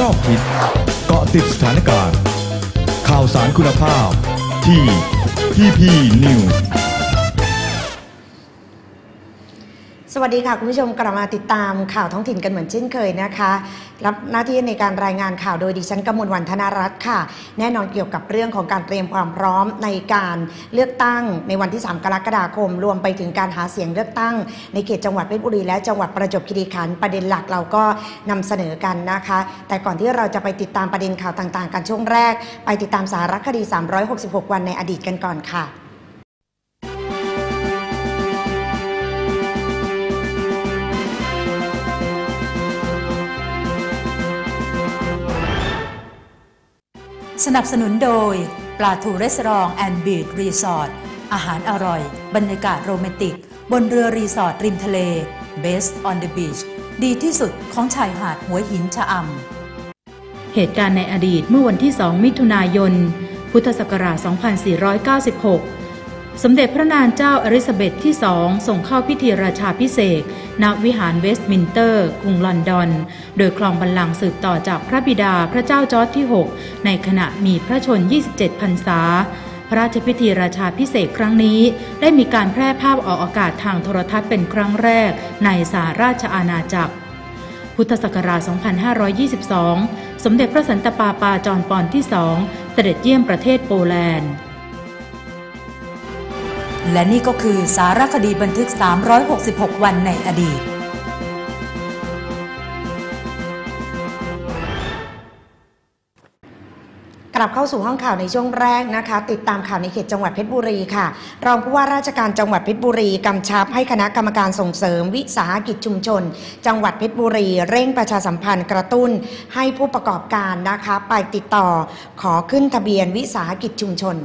รอบคิดเกาะติดสถานการณ์ ข่าวสารคุณภาพที่ PP News วัสดีค่ะ คุณผู้ชมกลับมาติดตามข่าวท้องถิ่นกันเหมือนเช่นเคยนะคะ รับหน้าที่ในการรายงานข่าวโดยดิฉันกมลวันธนารัตน์ค่ะ แน่นอนเกี่ยวกับเรื่องของการเตรียมความพร้อมในการเลือกตั้งในวันที่ 3 กรกฎาคม รวมไปถึงการหาเสียงเลือกตั้ง ในเขตจังหวัดเพชรบุรีและจังหวัดประจวบคีรีขันธ์ประเด็นหลักเราก็นำเสนอกันนะคะ แต่ก่อนที่เราจะไปติดตามประเด็นข่าวต่างๆ กันช่วงแรก ไปติดตามสารคดี 366 วันในอดีตกันก่อนค่ะ สนับสนุนโดย ปลาทูรีสอร์ทแอนด์บีชรีสอร์ทอาหารอร่อย บรรยากาศโรแมนติก บนเรือรีสอร์ทริมทะเล Best on the Beach ดีที่สุดของชายหาดหัวหินชะอำ เหตุการณ์ในอดีตเมื่อวันที่ 2 มิถุนายน พุทธศักราช 2496 สมเด็จพระนางเจ้าอลิซาเบธที่สองส่งเข้าพิธีราชาพิเศษณวิหารเวสต์มินเตอร์ กรุงลอนดอน โดยครองบัลลังก์สืบต่อจากพระบิดาพระเจ้าจอร์จที่ 6 ในขณะมีพระชน 27 พรรษา พระราชพิธีราชาพิเศษครั้งนี้ ได้มีการแพร่ภาพออกอากาศทางโทรทัศน์เป็นครั้งแรกในสหราชอาณาจักรพุทธศักราช 2522 สมเด็จพระสันตะปาปาจอห์นปอนที่สองเสด็จเยี่ยมประเทศโปแลนด์ และนี่ก็คือสารคดีบันทึก 366 วันในอดีต กลับเข้าสู่ห้องข่าวในช่วงแรกนะคะ ติดตามข่าวในเขตจังหวัดเพชรบุรีค่ะ รองผู้ว่าราชการจังหวัดเพชรบุรีกำชับให้คณะกรรมการส่งเสริมวิสาหกิจชุมชน จังหวัดเพชรบุรี เร่งประชาสัมพันธ์กระตุ้นให้ผู้ประกอบการนะคะ ไปติดต่อขอขึ้นทะเบียนวิสาหกิจชุมชน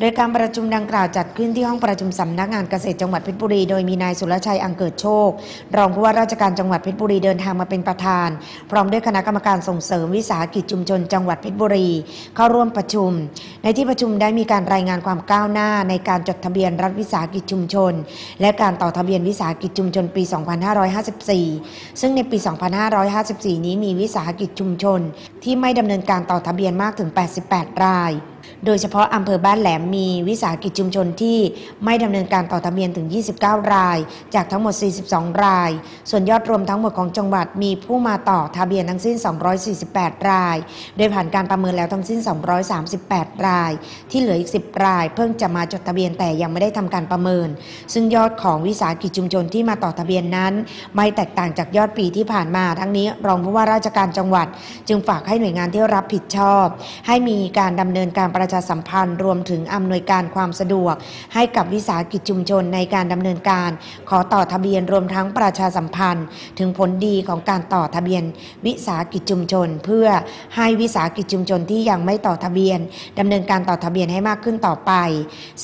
โดยการประชุมดังกล่าวจัดขึ้นที่ห้องประชุมสำนักงานเกษตรจังหวัดเพชรบุรี โดยมีนายสุรชัยอังเกิดโชค รองผู้ว่าราชการจังหวัดเพชรบุรีเดินทางมาเป็นประธาน พร้อมด้วยคณะกรรมการส่งเสริมวิสาหกิจชุมชนจังหวัดเพชรบุรี เข้าร่วมประชุม ในที่ประชุมได้มีการรายงานความก้าวหน้าในการจดทะเบียนรัฐวิสาหกิจชุมชน และการต่อทะเบียนวิสาหกิจชุมชนปี 2554 ซึ่งในปี 2554 นี้มีวิสาหกิจชุมชน ที่ไม่ดำเนินการต่อทะเบียนมากถึง 88 ราย โดยเฉพาะอำเภอบ้านแหลมมีวิสาหกิจชุมชนที่ไม่ดำเนินการต่อทะเบียนถึง 29 ราย จากทั้งหมด 42 ราย ส่วนยอดรวมทั้งหมดของจังหวัดมีผู้มาต่อทะเบียนทั้งสิ้น 248 ราย โดยผ่านการประเมินแล้วทั้งสิ้น 238 ราย ที่เหลืออีก 10 ราย เพิ่งจะมาจดทะเบียนแต่ยังไม่ได้ทำการประเมิน ซึ่งยอดของวิสาหกิจชุมชนที่มาต่อทะเบียนนั้น ไม่แตกต่างจากยอดปีที่ผ่านมา ทั้งนี้รองผู้ว่าราชการจังหวัด จึงฝากให้หน่วยงานที่รับผิดชอบ ให้มีการดำเนินการประชาสัมพันธ์ รวมถึงอำนวยการความสะดวก ให้กับวิสาหกิจชุมชนในการดำเนินการ ขอต่อทะเบียนรวมทั้งประชาสัมพันธ์ ถึงผลดีของการต่อทะเบียน วิสาหกิจชุมชน เพื่อให้วิสาหกิจชุมชนที่ยังไม่ต่อทะเบียนดำเนินการต่อทะเบียนให้มากขึ้นต่อไป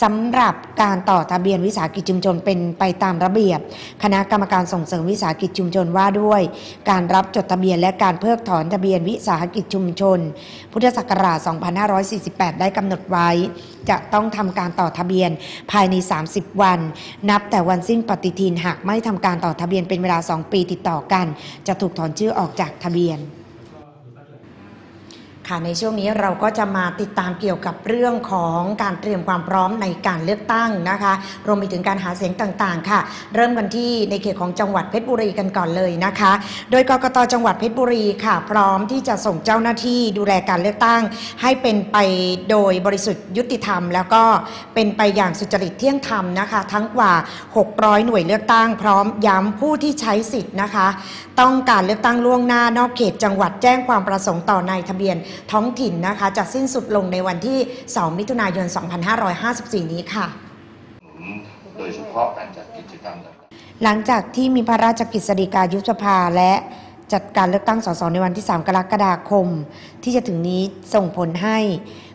สำหรับการต่อทะเบียนวิสาหกิจชุมชนเป็นไปตามระเบียบ คณะกรรมการส่งเสริมวิสาหกิจชุมชนว่าด้วย การรับจดทะเบียนและการเพิกถอนทะเบียนวิสาหกิจชุมชน พุทธศักราช 2548ได้กำหนดไว้ จะต้องทำการต่อทะเบียนภายใน 30 วัน นับแต่วันสิ้นปฏิทินหากไม่ทำการต่อทะเบียนเป็นเวลา 2 ปีติดต่อกัน จะถูกถอนชื่อออกจากทะเบียน ค่ะในช่วงนี้เราก็จะมาติดตามเกี่ยวกับเรื่องของการเตรียมความพร้อมในการเลือกตั้งนะคะ รวมไปถึงการหาเสียงต่างๆ ค่ะ เริ่มกันที่ในเขตของจังหวัดเพชรบุรีกันก่อนเลยนะคะ โดยกกตจังหวัดเพชรบุรีค่ะ พร้อมที่จะส่งเจ้าหน้าที่ดูแลการเลือกตั้ง ให้เป็นไปโดยบริสุทธิ์ยุติธรรม แล้วก็เป็นไปอย่างสุจริตเที่ยงธรรมนะคะ ทั้งกว่า 600 หน่วยเลือกตั้ง พร้อมย้ำผู้ที่ใช้สิทธิ์นะคะ ต้องการเลือกตั้งล่วงหน้านอกเขตจังหวัดแจ้งความประสงค์ต่อนายทะเบียนท้องถิ่นนะคะจะสิ้นสุดลงในวันที่ 2 มิถุนายน 2554 นี้ค่ะ โดยเฉพาะการจัดกิจกรรมต่างๆหลังจากที่มีพระราชกฤษฎีกายุบสภาและจัดการเลือกตั้งสสในวันที่ 3 กรกฎาคม ที่จะถึงนี้ส่งผลให้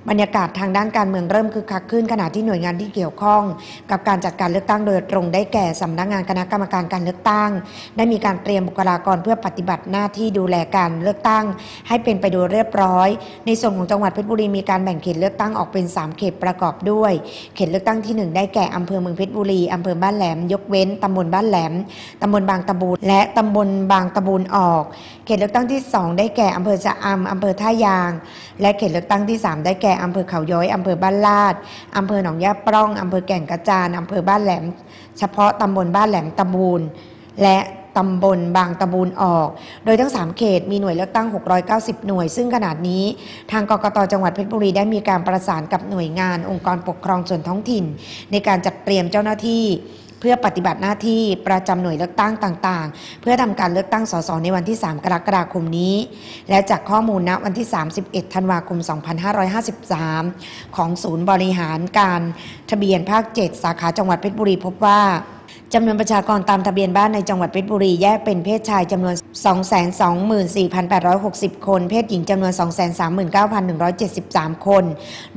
บรรยากาศทางด้านการเมืองเริ่มคึกคักขึ้นขณะที่หน่วยงานที่เกี่ยวข้อง กับการจัดการเลือกตั้งโดยตรงได้แก่สำนักงานคณะกรรมการการเลือกตั้ง ได้มีการเตรียมบุคลากรเพื่อปฏิบัติหน้าที่ดูแลการเลือกตั้ง ให้เป็นไปโดยเรียบร้อย ในส่วนของจังหวัดเพชรบุรีมีการแบ่งเขตเลือกตั้งออกเป็น 3 เขตประกอบด้วย เขตเลือกตั้งที่ 1 ได้แก่อำเภอเมืองเพชรบุรีอำเภอบ้านแหลม ยกเว้นตำบลบ้านแหลมตำบลบางตะบูนและตำบลบางตะบูนออก เขตเลือกตั้งที่ 2 ได้แก่อำเภอชะอำอำเภอท่ายาง และเขตเลือกตั้งที่ 3 ได้แก่อำเภอเขาย้อยอำเภอบ้านลาดอำเภอหนองยาปร่องอำเภอแก่งกระจานอำเภอบ้านแหลม เฉพาะตำบลบ้านแหลมตะบูนและตำบลบางตะบูนออก โดยทั้ง 3 เขตมีหน่วยเลือกตั้ง 690 หน่วย ซึ่งขนาดนี้ ทางกกตจังหวัดเพชรบุรีได้มีการประสานกับหน่วยงาน องค์กรปกครองส่วนท้องถิ่น ในการจัดเตรียมเจ้าหน้าที่ เพื่อปฏิบัติหน้าที่ประจำหน่วยเลือกตั้งต่าง ๆ เพื่อทำการเลือกตั้งสสในวันที่ 3 กรกฎาคมนี้ และจากข้อมูลณวันที่ 31 ธันวาคม 2553 ของศูนย์บริหารการทะเบียนภาค 7 สาขาจังหวัดเพชรบุรีพบว่า จำนวนประชากรตามทะเบียนบ้านในจังหวัดเพชรบุรีแยกเป็นเพศชายจำนวน 224,860 คน เพศหญิงจำนวน 239,173 คน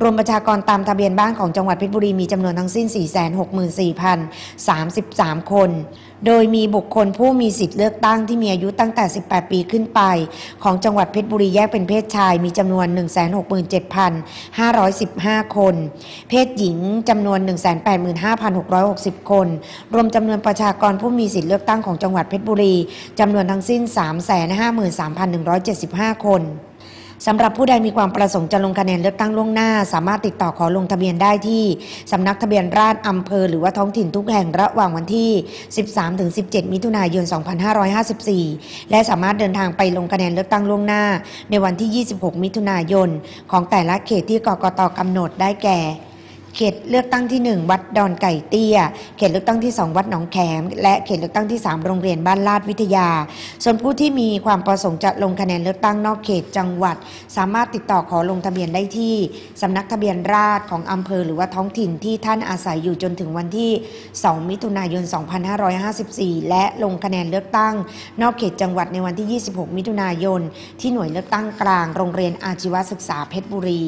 รวมประชากรตามทะเบียนบ้านของจังหวัดเพชรบุรีมีจำนวนทั้งสิ้น 464,033 คน โดยมีบุคคลผู้มีสิทธิ์เลือกตั้งที่มีอายุตั้งแต่ 18 ปีขึ้นไป ของจังหวัดเพชรบุรีแยกเป็นเพศชาย มีจำนวน 167,515 คน เพศหญิงจำนวน 185,660 คน รวมจำนวนประชากรผู้มีสิทธิ์เลือกตั้งของจังหวัดเพชรบุรีจำนวนทั้งสิ้น 353,175 คน สำหรับผู้ใดมีความประสงค์จะลงคะแนนเลือกตั้งล่วงหน้า สามารถติดต่อขอลงทะเบียนได้ที่สำนักทะเบียนราษฎรอำเภอ หรือว่าท้องถิ่นทุกแห่งระหว่างวันที่ 13-17 มิถุนายน 2554 และสามารถเดินทางไปลงคะแนนเลือกตั้งล่วงหน้า ในวันที่ 26 มิถุนายน ของแต่ละเขตที่กกตกำหนดได้แก่ เขตเลือกตั้งที่ 1 วัดดอนไก่เตี้ย เขตเลือกตั้งที่ 2 วัดหนองแขม และเขตเลือกตั้งที่ 3 โรงเรียนบ้านลาดวิทยา ส่วนผู้ที่มีความประสงค์จะลงคะแนนเลือกตั้งนอกเขตจังหวัด สามารถติดต่อขอลงทะเบียนได้ที่สำนักทะเบียนราษฎรของอำเภอหรือว่าท้องถิ่นที่ท่านอาศัยอยู่จนถึงวันที่ 2 มิถุนายน 2554 และลงคะแนนเลือกตั้ง นอกเขตจังหวัดในวันที่ 26 มิถุนายน ที่หน่วยเลือกตั้งกลาง โรงเรียนอาชีวศึกษาเพชรบุรี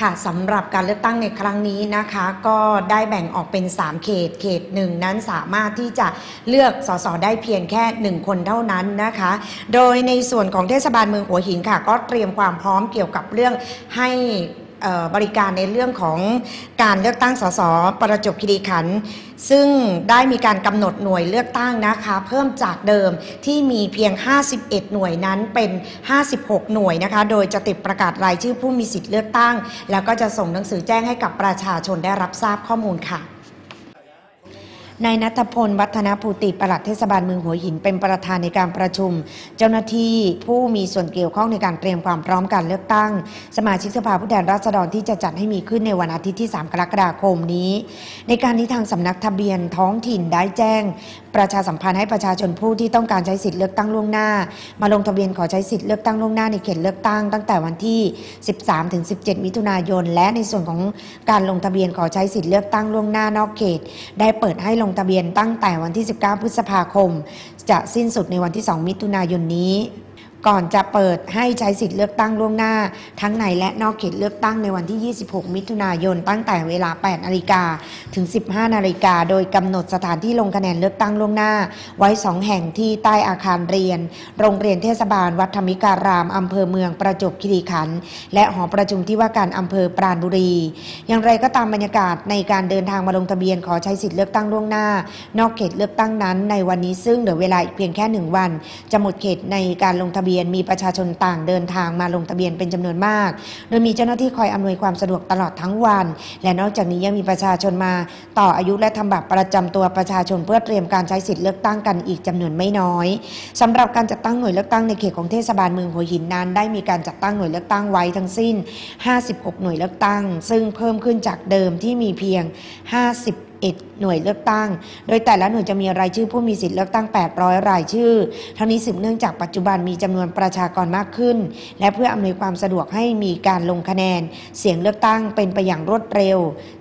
ค่ะสำหรับการเลือกตั้งในครั้งนี้นะคะ ก็ได้แบ่งออกเป็น 3 เขต เขตหนึ่งนั้นสามารถที่จะเลือกสสได้เพียงแค่ 1 คนเท่านั้นนะคะ โดยในส่วนของเทศบาลเมืองหัวหินค่ะ ก็เตรียมความพร้อมเกี่ยวกับเรื่องให้ บริการในเรื่องของการเลือกตั้งสสประจบคีรีขันธ์ซึ่งได้มีการกำหนดหน่วยเลือกตั้งนะคะ เพิ่มจากเดิมที่มีเพียง 51 หน่วยนั้นเป็น 56 หน่วยนะคะ โดยจะติดประกาศรายชื่อผู้มีสิทธิ์เลือกตั้ง แล้วก็จะส่งหนังสือแจ้งให้กับประชาชนได้รับทราบข้อมูลค่ะ นายนัทพล วัฒนภูติปลัดเทศบาลเมืองหัวหินเป็นประธานในการประชุม เจ้าหน้าที่ผู้มีส่วนเกี่ยวข้องในการเตรียมความพร้อมการเลือกตั้ง สมาชิกสภาผู้แทนราษฎรที่จะจัดให้มีขึ้นในวันอาทิตย์ที่ 3 กรกฎาคมนี้ ในการนี้ทางสำนักทะเบียนท้องถิ่นได้แจ้ง ประชาสัมพันธ์ให้ประชาชนผู้ที่ต้องการใช้สิทธิ์เลือกตั้งล่วงหน้า มาลงทะเบียนขอใช้สิทธิ์เลือกตั้งล่วงหน้าในเขตเลือกตั้งตั้งแต่วันที่ 13-17 มิถุนายน และในส่วนของการลงทะเบียนขอใช้สิทธิ์เลือกตั้งล่วงหน้านอกเขต ได้เปิดให้ลงงทะเบียนตั้งแต่วันที่ 19 พฤษภาคม จะสิ้นสุดในวันที่ 2 มิถุนายนนี้ ก่อนจะเปิดให้ใช้สิทธิ์เลือกตั้งล่วงหน้า ทั้งในและนอกเขตเลือกตั้งในวันที่ 26 มิถุนายนตั้งแต่เวลา 8 นาฬิกาถึง 15 นาฬิกา โดยกำหนดสถานที่ลงคะแนนเลือกตั้งล่วงหน้า ไว้ 2 แห่งที่ใต้อาคารเรียน โรงเรียนเทศบาล วัดธรรมิการามอำเภอเมืองประจวบคีรีขันธ์และหอประชุมที่ว่าการอำเภอปราณบุรี อย่างไรก็ตามบรรยากาศในการเดินทางมาลงทะเบียนขอใช้สิทธิ์เลือกตั้งล่วงหน้า นอกเขตเลือกตั้งนั้น ในวันนี้ซึ่งเหลือเวลาอีกเพียงแค่หนึ่งวัน จะหมดเขตในการลงทะเบียนมีประชาชนต่างเดินทางมาลงทะเบียนเป็นจำนวนมาก โดยมีเจ้าหน้าที่คอยอำนวยความสะดวกตลอดทั้งวัน และนอกจากนี้ยังมีประชาชนมา ต่ออายุและทำบัตรประจำตัวประชาชนเพื่อเตรียมการใช้สิทธิ์เลือกตั้งกันอีกจำนวนไม่น้อยสำหรับการจัดตั้งหน่วยเลือกตั้งในเขตของเทศบาลเมืองหัวหินนั้น ได้มีการจัดตั้งหน่วยเลือกตั้งไว้ทั้งสิ้น 56 หน่วยเลือกตั้ง ซึ่งเพิ่มขึ้นจากเดิมที่มีเพียง 50 หน่วยเลือกตั้ง โดยแต่ละหน่วยจะมีรายชื่อผู้มีสิทธิ์เลือกตั้ง 800 รายชื่อ ทั้งนี้สืบเนื่องจากปัจจุบันมีจำนวนประชากรมากขึ้น และเพื่ออำนวยความสะดวกให้มีการลงคะแนน เสียงเลือกตั้งเป็นไปอย่างรวดเร็ว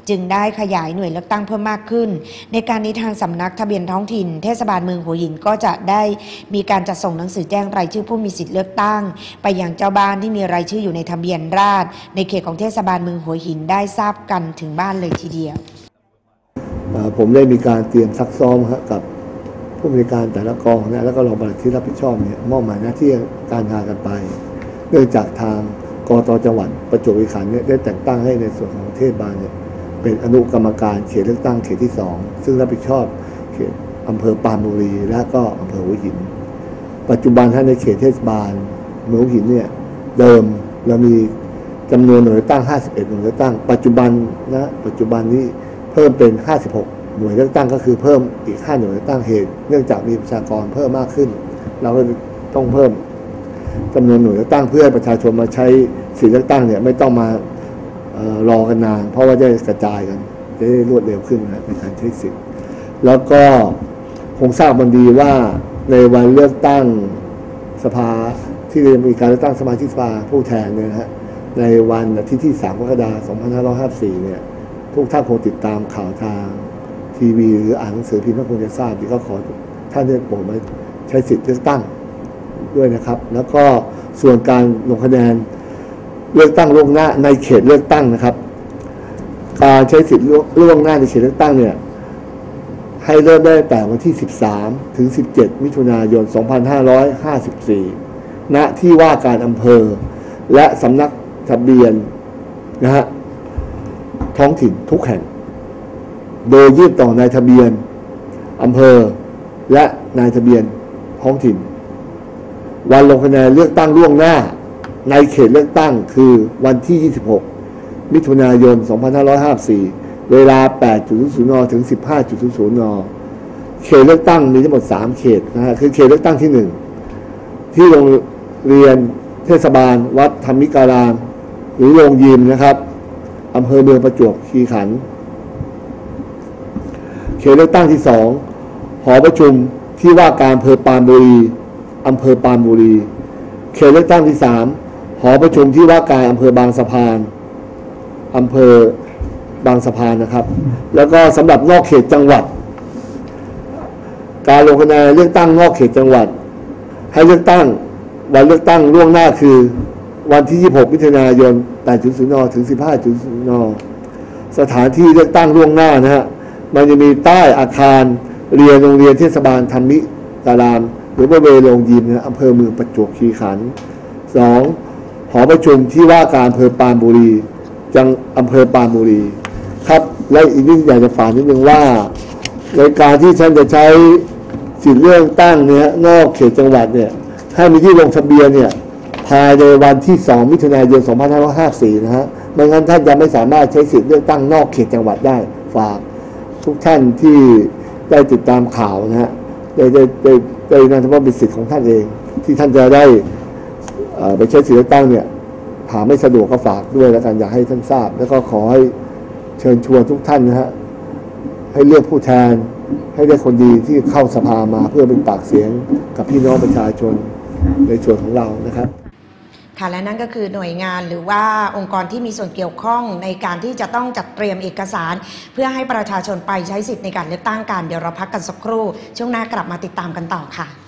จึงได้ขยายหน่วยเลือกตั้งเพิ่มมากขึ้น ในการนี้ทางสำนักทะเบียนท้องถิ่น เทศบาลเมืองหัวหินก็จะได้มีการจัดส่งหนังสือแจ้งรายชื่อผู้มีสิทธิ์เลือกตั้ง ไปยังเจ้าบ้านที่มีรายชื่ออยู่ในทะเบียนราษฎรในเขตของเทศบาลเมืองหัวหินได้ทราบกันถึงบ้านเลยทีเดียว ผมได้มีการเตรียมซักซ้อมกับผู้บริการแต่ละกองนะแล้วก็รองปลัดที่รับผิดชอบเนี่ยมอบหมายหน้าที่การงานกันไป เนื่องจากทางกตจังหวัดประจวบคีรีขันธ์เนี่ยได้แต่งตั้งให้ในส่วนของเทศบาลเนี่ยเป็นอนุกรรมการเขตเลือกตั้งเขตที่สองซึ่งรับผิดชอบเขตอำเภอปานบุรี และก็อำเภอหัวหิน ปัจจุบันท่านในเขตเทศบาลเมืองหัวหินเนี่ยเดิมเรามีจำนวนหน่วยตั้ง 51 หน่วยตั้ง ปัจจุบันนะปัจจุบันนี้ เพิ่มเป็น 56 หน่วยเลือกตั้งก็คือเพิ่มอีก 5 หน่วยเลือกตั้งเหตุ เนื่องจากมีประชากรเพิ่มมากขึ้น เราก็ต้องเพิ่มจำนวนหน่วยเลือกตั้งเพื่อประชาชนมาใช้สิทธิเลือกตั้งเนี่ยไม่ต้องมาออรอกันนาน เพราะว่าจะกระจายกันจะได้รวดเร็วขึ้นนะในการใช้สิทธิ์แล้วก็คงทราบมันดีว่าในวันเลือกตั้งสภาที่จะมีการเลือกตั้งสมาชิกสภาผู้แทนเนี่ยนะฮะในวันอาทิตย์ที่ 3 กรกฎาคม 2554 เนี่ย ทุกท่านคงติดตามข่าวทาง ทีวีหรืออ่านหนังสือพิมพ์ก็คงจะทราบดีก็ขอท่านได้โปรดมาใช้สิทธิ์เลือกตั้งด้วยนะครับ แล้วก็ส่วนการลงคะแนนเลือกตั้งล่วงหน้าในเขตเลือกตั้งนะครับ การใช้สิทธิ์ล่วงหน้าในเขตเลือกตั้งเนี่ยให้เริ่มได้แต่วันที่ 13 ถึง 17 มิถุนายน 2554 ณ ที่ว่าการอำเภอ และสำนักทะเบียนนะฮะ ท้องถิ่นทุกแห่ง โดยยื่นต่อนายทะเบียนอำเภอ และนายทะเบียนท้องถิ่น วันลงคะแนนเลือกตั้งล่วงหน้า ในเขตเลือกตั้งคือวันที่ 26 มิถุนายน 2554 เวลา 8.00นถึง 15.00นเขตเลือกตั้งมีทั้งหมด 3 เขตนะฮะคือเขตเลือกตั้งที่ 1 ที่โรงเรียนเทศบาล วัดธรรมิการามหรือโรงยิมนะครับ อำเภอเมืองประจวบคีรีขันธ์เขตเลือกตั้งที่2หอประชุมที่ว่าการอำเภอปานบุรีอำเภอปานบุรี เขตเลือกตั้งที่3หอประชุมที่ว่าการอำเภอบางสะพานอำเภอบางสะพานนะครับ แล้วก็สำหรับนอกเขตจังหวัด การลงคะแนนเลือกตั้งนอกเขตจังหวัด ให้เลือกตั้งวันเลือกตั้งล่วงหน้าคือ วันที่ 26มิถุนายน 8.00นถึง 15.00นสถานที่เลือกตั้งล่วงหน้านะฮะ มันจะมีใต้อาคารเรียนโรงเรียนเทศบาลธรรมิตาราม หรือบริเวณโรงยิมนะอำเภอเมืองประจวบคีรีขันธ์สองหอประชุมที่ว่าการอำเภอปานบุรี จังอำเภอปานบุรี ครับ และอีกนิดอยากจะฝากนิดนึงว่า ในการที่ท่านจะใช้สิทธิเลือกตั้งเนี่ยนอกเขตจังหวัดเนี่ยให้มีที่ลงทะเบียนเนี่ย ภายในวันที่ 2 มิถุนายน 2554 นะฮะไม่งั้นท่านจะไม่สามารถใช้สิทธิเลือกตั้งนอกเขตจังหวัดได้ฝากทุกท่านที่ได้ติดตามข่าวนะฮะได้ได้ได้ได้นั่นเพราะเป็นสิทธิ์ของท่านเอง ที่ท่านจะได้ไปใช้สิทธิเลือกตั้งเนี่ยหาไม่สะดวกก็ฝากด้วยแล้วกันอยากให้ท่านทราบ แล้วก็ขอให้เชิญชวนทุกท่านนะฮะให้เลือกผู้แทนให้ได้คนดีที่เข้าสภามาเพื่อเป็นปากเสียงกับพี่น้องประชาชนในส่วนของเรานะครับ ค่ะและนั่นก็คือหน่วยงานหรือว่าองค์กรที่มีส่วนเกี่ยวข้องในการที่จะต้องจัดเตรียมเอกสาร เพื่อให้ประชาชนไปใช้สิทธิ์ในการเลือกตั้งกันเดี๋ยวเราพักกันสักครู่ ช่วงหน้ากลับมาติดตามกันต่อค่ะ